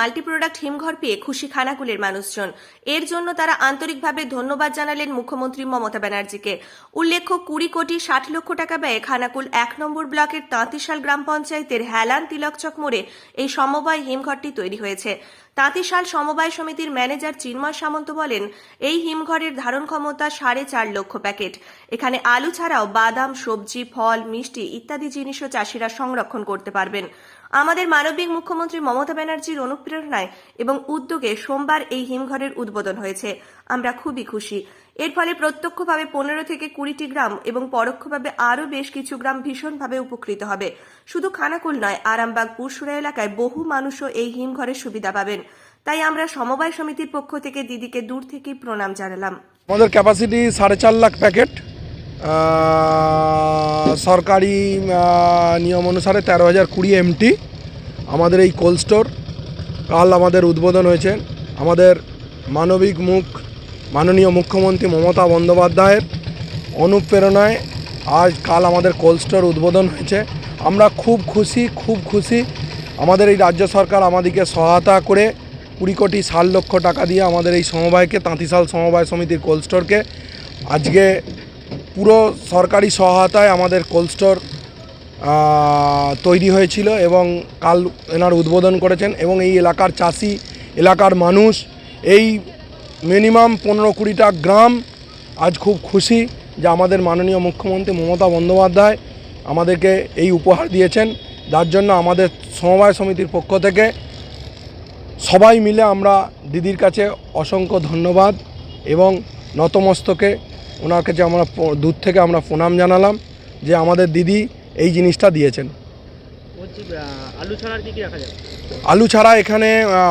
Multi product হিমঘর পেয়ে খুশি খানাকুলের মানুষজন। এর জন্য তারা আন্তরিকভাবে ধন্যবাদ জানালেন মুখ্যমন্ত্রী মমতা ব্যানার্জিকে। উল্লেখ্য, কুড়ি কোটি ষাট লক্ষ টাকা ব্যয়ে খানাকুল এক নম্বর ব্লকের তাঁতিশাল গ্রাম পঞ্চায়েতের হেলান তিলকচক মোড়ে এই সমবায় হিমঘরটি তৈরি হয়েছে। তাঁতিশাল সমবায় সমিতির ম্যানেজার চিন্ময় সামন্ত বলেন, এই হিমঘরের ধারণ ক্ষমতা সাড়ে চার লক্ষ প্যাকেট। এখানে আলু ছাড়াও বাদাম, সবজি, ফল, মিষ্টি ইত্যাদি জিনিসও চাষিরা সংরক্ষণ করতে পারবেন। আমাদের মানবিক মুখ্যমন্ত্রী মমতা ব্যানার্জির অনুপ্রেরণায় এবং উদ্যোগে সোমবার এই হিমঘরের উদ্বোধন হয়েছে। আমরা খুবই খুশি। এর ফলে প্রত্যক্ষভাবে পনেরো থেকে কুড়িটি গ্রাম এবং পরোক্ষভাবে আরও বেশ কিছু গ্রাম ভীষণভাবে উপকৃত হবে। শুধু খানাকুল নয়, আরামবাগ পুরসুরা এলাকায় বহু মানুষও এই হিমঘরের সুবিধা পাবেন। তাই আমরা সমবায় সমিতির পক্ষ থেকে দিদিকে দূর থেকেই প্রণাম জানালাম। আমাদের ক্যাপাসিটি সাড়ে চার লাখ প্যাকেট। সরকারি নিয়ম অনুসারে তেরো হাজার কুড়ি এমটি আমাদের এই কোল্ড স্টোর কাল আমাদের উদ্বোধন হয়েছে। আমাদের মানবিক মুখ, মাননীয় মুখ্যমন্ত্রী মমতা বন্দ্যোপাধ্যায়ের অনুপ্রেরণায় আজ কাল আমাদের কোল্ড স্টোর উদ্বোধন হয়েছে। আমরা খুব খুশি খুব খুশি। আমাদের এই রাজ্য সরকার আমাদেরকে সহায়তা করে কুড়ি কোটি ষাট লক্ষ টাকা দিয়ে আমাদের এই সমবায়কে, তাঁতিশাল সমবায় সমিতির কোল্ড স্টোরকে আজকে পুরো সরকারি সহায়তায় আমাদের কোল্ড স্টোর তৈরি হয়েছিল এবং কাল এনার উদ্বোধন করেছেন এবং এই এলাকার চাষি, এলাকার মানুষ, এই মিনিমাম পনেরো কুড়িটা গ্রাম আজ খুব খুশি যে আমাদের মাননীয় মুখ্যমন্ত্রী মমতা বন্দ্যোপাধ্যায় আমাদেরকে এই উপহার দিয়েছেন। যার জন্য আমাদের সমবায় সমিতির পক্ষ থেকে সবাই মিলে আমরা দিদির কাছে অসংখ্য ধন্যবাদ এবং নতমস্তকে ওনার কাছে আমরা দূর থেকে আমরা প্রণাম জানালাম যে আমাদের দিদি এই জিনিসটা দিয়েছেন। আলু ছাড়া এখানে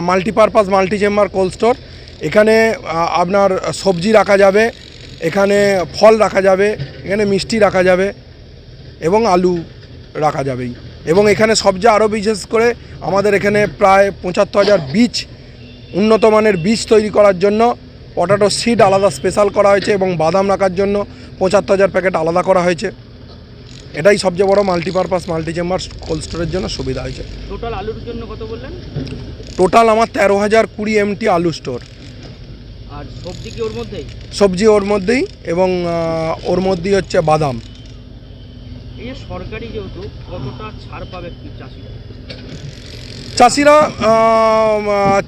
multipurpose multi chamber cold store এখানে আপনার সবজি রাখা যাবে এখানে ফল রাখা যাবে এখানে মিষ্টি রাখা যাবে এবং আলু রাখা যাবেই। এবং এখানে সবচেয়ে আরও বিশেষ করে আমাদের এখানে প্রায় পঁচাত্তর হাজার বীজ উন্নত মানের বীজ তৈরি করার জন্য পটাটো সিড আলাদা স্পেশাল করা হয়েছে এবং বাদাম রাখার জন্য পঁচাত্তর হাজার প্যাকেট আলাদা করা হয়েছে। এটাই সবচেয়ে বড় মাল্টিপারপাস মাল্টি চেম্বার কোল্ড স্টোরের জন্য সুবিধা হয়েছে। টোটাল আলুর জন্য কত বললেন? টোটাল আমার তেরো হাজার কুড়ি এমটি আলু স্টোর। আর সবজি কি ওর মধ্যেই? সবজি ওর মধ্যেই এবং ওর মধ্যেই হচ্ছে বাদাম। এই সরকারি যেহেতু কতটা ছাড় পাবে চাষিরা? চাষিরা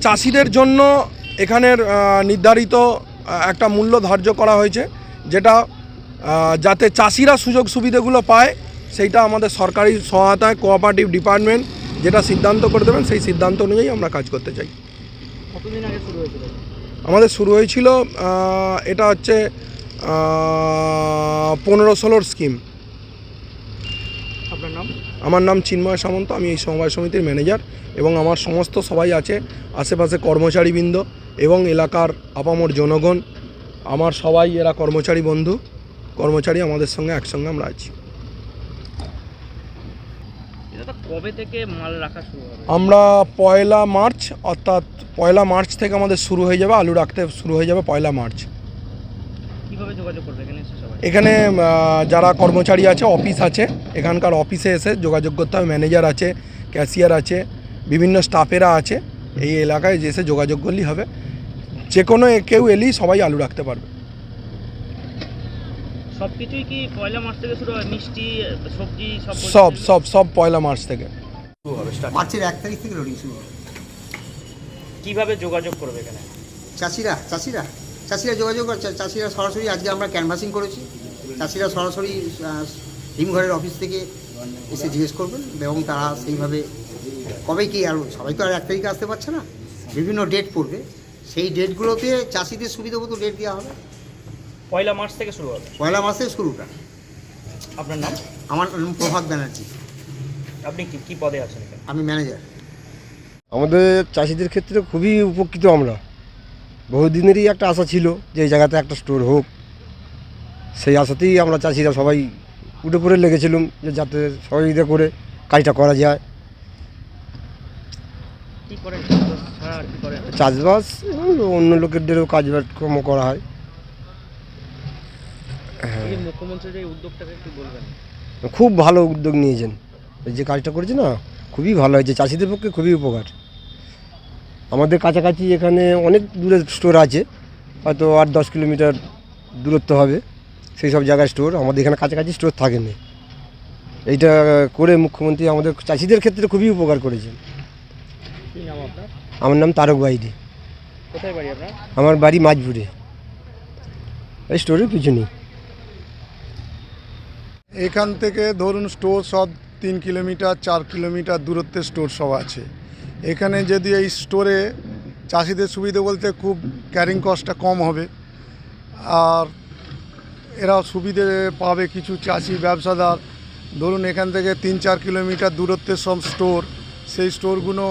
চাষিদের জন্য এখানের নির্ধারিত একটা মূল্য ধার্য করা হয়েছে যেটা যাতে চাষিরা সুযোগ সুবিধাগুলো পায় সেইটা আমাদের সরকারি সহায়তায় কোঅপারেটিভ ডিপার্টমেন্ট যেটা সিদ্ধান্ত করে দেবেন সেই সিদ্ধান্ত অনুযায়ী আমরা কাজ করতে চাই। আমাদের শুরু হয়েছিল এটা হচ্ছে পনেরো ষোলোর স্কিম আপনার নাম? আমার নাম চিন্ময় সামন্ত আমি এই সমবায় সমিতির ম্যানেজার এবং আমার সমস্ত সবাই আছে আশেপাশে কর্মচারীবৃন্দ। এবং এলাকার আপামর জনগণ আমার সবাই এরা কর্মচারী বন্ধু কর্মচারী আমাদের সঙ্গে একসঙ্গে আমরা আছি। কবে থেকে মাল রাখা শুরু হবে? আমরা পয়লা মার্চ অর্থাৎ পয়লা মার্চ থেকে আমাদের শুরু হয়ে যাবে আলু রাখতে শুরু হয়ে যাবে পয়লা মার্চ। কীভাবে যোগাযোগ করবে এখানে এখানে যারা কর্মচারী আছে অফিস আছে এখানকার অফিসে এসে যোগাযোগ করতে হবে। ম্যানেজার আছে ক্যাশিয়ার আছে বিভিন্ন স্টাফেরা আছে এই এলাকায় যে এসে যোগাযোগ করলেই হবে। যে কোনো কেউ এলেই সবাই আলু রাখতে পারবে। সব কিছুই কি পয়লা মাস থেকে শুরু হয়? মিষ্টি সবজি সব সব সব সব পয়লা মার্চ থেকে। মার্চের এক তারিখ থেকে লোডিং শুরু হবে। কীভাবে যোগাযোগ করবে এখানে? চাষিরা চাষিরা চাষিরা যোগাযোগ করছে চাষিরা সরাসরি আজকে আমরা ক্যানভাসিং করেছি। চাষিরা সরাসরি হিমঘরের অফিস থেকে এসে জিজ্ঞেস করবেন এবং তারা সেইভাবে কবে কি আর সবাই তো আর এক তারিখে আসতে পারছে না। বিভিন্ন ডেট পড়বে। সেই ডেটগুলোতে চাষিদের সুবিধা মতো ডেট দেওয়া হবে। পয়লা মার্চ থেকে শুরু হবে। পয়লা মাসে শুরুটা। আপনার নাম? আমার নাম প্রভাত ব্যানার্জি। আপনি কি কি পদে আছেন আমি ম্যানেজার। আমাদের চাষিদের ক্ষেত্রে খুবই উপকৃত আমরা। বহুদিনেরই একটা আশা ছিল যে এই জায়গাতে একটা স্টোর হোক। সেই আশাতেই আমরা চাষিরা সবাই উঠে পড়ে লেগেছিলাম যে যাতে সহযোগিতা করে কাজটা করা যায়। কি করেন? চাষবাস অন্য লোকেদেরও কাজকর্ম করা হয়। এই যে মুখ্যমন্ত্রীর এই উদ্যোগটাকে একটু বলবেন। খুব ভালো উদ্যোগ নিয়েছেন। যে কাজটা করেছে না খুবই ভালো হয়েছে। চাষিদের পক্ষে খুবই উপকার। আমাদের কাছাকাছি এখানে অনেক দূরে স্টোর আছে। হয়তো আট দশ কিলোমিটার দূরত্ব হবে। সেই সব জায়গায় স্টোর আমাদের এখানে কাছাকাছি স্টোর থাকে না এইটা করে মুখ্যমন্ত্রী আমাদের চাষিদের ক্ষেত্রে খুবই উপকার করেছেন। আমার নাম তারক বাইরি কোথায় বাড়ি আপনার? আমার বাড়ি মাঝপুরে। এই স্টোরের পিছনেই। এখান থেকে ধরুন স্টোর সব তিন কিলোমিটার চার কিলোমিটার দূরত্বে স্টোর সব আছে। এখানে যদি এই স্টোরে চাষিদের সুবিধে বলতে খুব ক্যারিং কস্টটা কম হবে। আর এরা সুবিধে পাবে কিছু চাষি ব্যবসাদার। ধরুন এখান থেকে তিন চার কিলোমিটার দূরত্বের সব স্টোর সেই স্টোরগুলো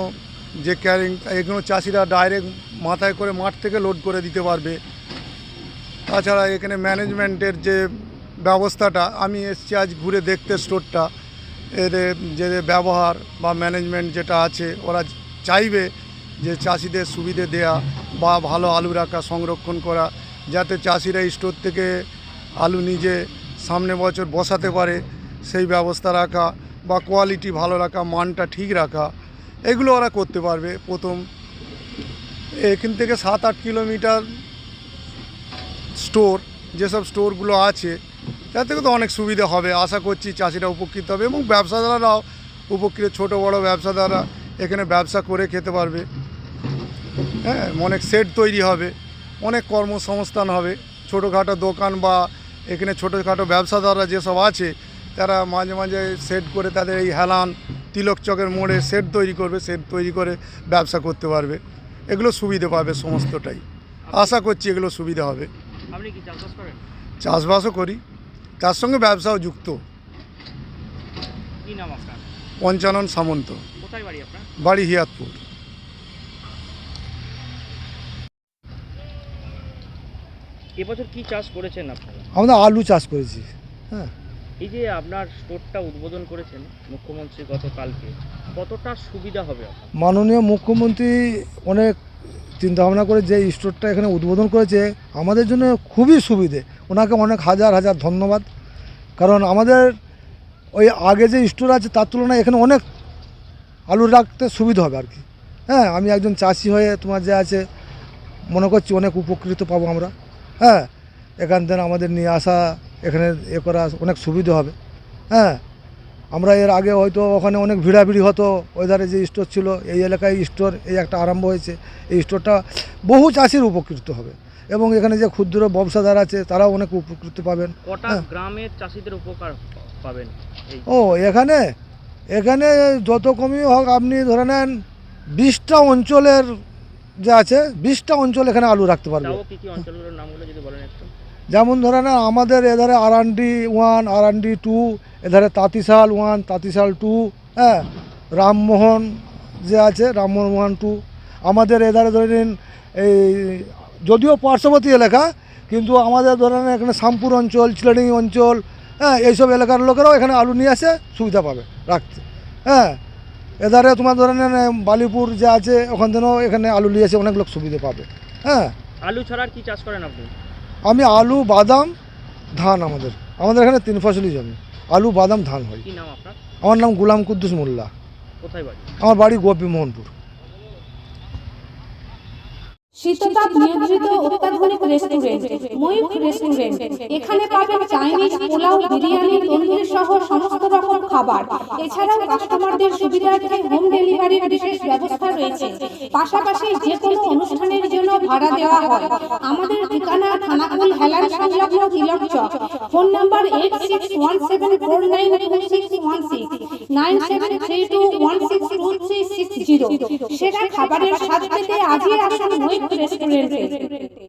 যে ক্যারিং, এগুলো চাষিরা ডাইরেক্ট মাথায় করে মাঠ থেকে লোড করে দিতে পারবে। তাছাড়া এখানে ম্যানেজমেন্টের যে ব্যবস্থাটা, আমি এসছি আজ ঘুরে দেখতে স্টোরটা। এর যে ব্যবহার বা ম্যানেজমেন্ট যেটা আছে, ওরা চাইবে যে চাষিদের সুবিধে দেয়া বা ভালো আলু রাখা, সংরক্ষণ করা, যাতে চাষিরা স্টোর থেকে আলু নিজে সামনে বছর বসাতে পারে। সেই ব্যবস্থা রাখা বা কোয়ালিটি ভালো রাখা, মানটা ঠিক রাখা। এগুলো ওরা করতে পারবে প্রথম। এখান থেকে সাত আট কিলোমিটার স্টোর যেসব স্টোরগুলো আছে, তার থেকে তো অনেক সুবিধা হবে। আশা করছি চাষিরা উপকৃত হবে এবং ব্যবসাদাররাও উপকৃত, ছোট, বড় ব্যবসাদাররা এখানে ব্যবসা করে খেতে পারবে। হ্যাঁ অনেক সেট তৈরি হবে, অনেক কর্মসংস্থান হবে। ছোটোখাটো দোকান বা এখানে ছোটোখাটো ব্যবসাদাররা যেসব আছে, তারা মাঝে মাঝে সেট করে তাদের এই হেলান তিলক চকের মোড়ে সেট তৈরি করবে সেট তৈরি করে ব্যবসা করতে পারবে। এগুলো সুবিধে পাবে সমস্তটাই। আশা করছি এগুলো সুবিধা হবে। চাষবাসও করি। তার সঙ্গে ব্যবসাও যুক্ত। পঞ্চানন সামন্ত। বাড়ি বাড়ি হিয়াতপুর। এবছর কি চাষ করেছেন আপনারা? আমরা আলু চাষ করেছি। হ্যাঁ। এই যে আপনার স্টোরটা উদ্বোধন করেছেন মুখ্যমন্ত্রী গতকালকে, কতটা সুবিধা হবে মাননীয় মুখ্যমন্ত্রী অনেক চিন্তাভাবনা করে যে স্টোরটা এখানে উদ্বোধন করেছে, আমাদের জন্য খুবই সুবিধে। ওনাকে অনেক হাজার হাজার ধন্যবাদ। কারণ আমাদের ওই আগে যে স্টোর আছে, তার তুলনায় এখানে অনেক আলু রাখতে সুবিধা হবে আর কি। হ্যাঁ আমি একজন চাষি হয়ে তোমার যে আছে, মনে করছি অনেক উপকৃত পাবো আমরা। হ্যাঁ এখান থেকে আমাদের নিয়ে আসা এখানে এ করা অনেক সুবিধা হবে। হ্যাঁ আমরা এর আগে হয়তো ওখানে অনেক ভিড়াভিড়ি হতো ওই ধারে যে স্টোর ছিল এই এলাকায় স্টোর এই একটা আরম্ভ হয়েছে এই স্টোরটা বহু চাষির উপকৃত হবে। এবং এখানে যে ক্ষুদ্র ব্যবসাদার আছে তারাও অনেক উপকৃত পাবেন। হ্যাঁ। গ্রামের চাষিদের উপকার পাবেন? ও এখানে এখানে যত কমই হোক আপনি ধরে নেন বিশটা অঞ্চলের যে আছে বিশটা অঞ্চল এখানে আলু রাখতে পারবে। যেমন ধরে নেন আমাদের এধারে R N D one R N D two এধারে তাঁতিশাল ওয়ান তাঁতিশাল টু হ্যাঁ রামমোহন যে আছে, রামমোহন ওয়ান টু আমাদের এধারে ধরে নিন এই, যদিও পার্শ্ববর্তী এলাকা, কিন্তু আমাদের ধরে নেন এখানে শামপুর অঞ্চল, চিলাডি অঞ্চল হ্যাঁ এইসব এলাকার লোকেরাও এখানে আলু নিয়ে আসে সুবিধা পাবে রাখতে। হ্যাঁ এধারে তোমার ধরে নেন বালিপুর যে আছে, ওখান থেকেও এখানে আলু নিয়ে এসে অনেক লোক সুবিধা পাবে। হ্যাঁ। আলু ছাড়া আর কি চাষ করেন আপনি? আমি আলু বাদাম ধান আমাদের। আমাদের এখানে তিন ফসলি জমি। আলু বাদাম ধান হয়। কি নাম আপনার? আমার নাম গুলাম কুদ্দুস মোল্লা। কোথায় বাড়ি? আমার বাড়ি গোপী মোহনপুর শীততাপ নিয়ন্ত্রিত অত্যাধুনিক রেস্টুরেন্ট ময়ূখ রেস্টুরেন্ট এখানে পাবেন চাইনিজ পোলাও বিরিয়ানি তন্দুরি সহ সমস্ত রকম খাবার। এছাড়াও কাস্টমারদের সুবিধার্থে হোম ডেলিভারির বিশেষ ব্যবস্থা রয়েছে। পাশাপাশি যে কোনো অনুষ্ঠানের জন্য ভাড়া দেওয়া হয়। আমাদের ঠিকানা হেলান সংলগ্ন Tilak Chowk. Phone number eight six one seven four nine one six nine three two one six six zero খাবারের পেতে আজই আসুন রেস্টুরেন্টে